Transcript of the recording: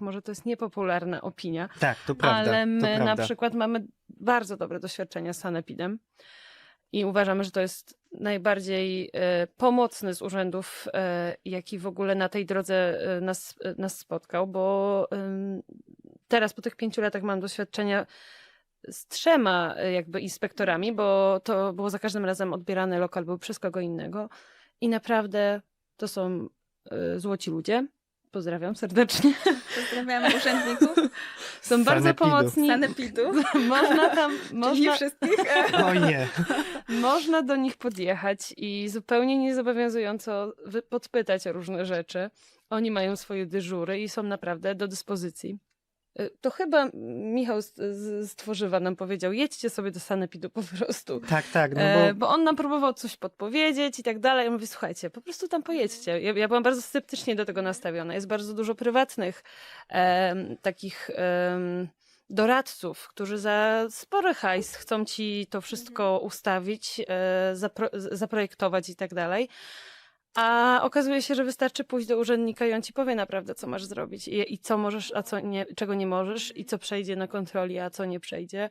może to jest niepopularna opinia, Tak, to prawda. ale my na prawda. przykład mamy bardzo dobre doświadczenia z sanepidem i uważamy, że to jest najbardziej e, pomocny z urzędów, e, jaki w ogóle na tej drodze e, nas, nas spotkał, bo teraz po tych pięciu latach mam doświadczenia z trzema jakby inspektorami, bo to było za każdym razem odbierany lokal był przez kogo innego i naprawdę to są złoci ludzie. Pozdrawiam serdecznie. Pozdrawiamy urzędników Są bardzo pomocni. sanepidu, Można tam, czyli można, wszystkich. Oj nie. można do nich podjechać i zupełnie niezobowiązująco podpytać o różne rzeczy. Oni mają swoje dyżury i są naprawdę do dyspozycji. Y, To chyba Michał z, z, z Tworzywa nam powiedział, jedźcie sobie do Sanepidu po prostu. Tak, tak, no E, bo bo on nam próbował coś podpowiedzieć i tak dalej. Ja mówię, słuchajcie, po prostu tam pojedźcie. Ja, ja byłam bardzo sceptycznie do tego nastawiona. Jest bardzo dużo prywatnych em, takich em, doradców, którzy za spory hajs chcą ci to wszystko ustawić, e, zapro, zaprojektować i tak dalej. A okazuje się, że wystarczy pójść do urzędnika i on ci powie naprawdę, co masz zrobić i, i co możesz, a co nie, czego nie możesz i co przejdzie na kontroli, a co nie przejdzie.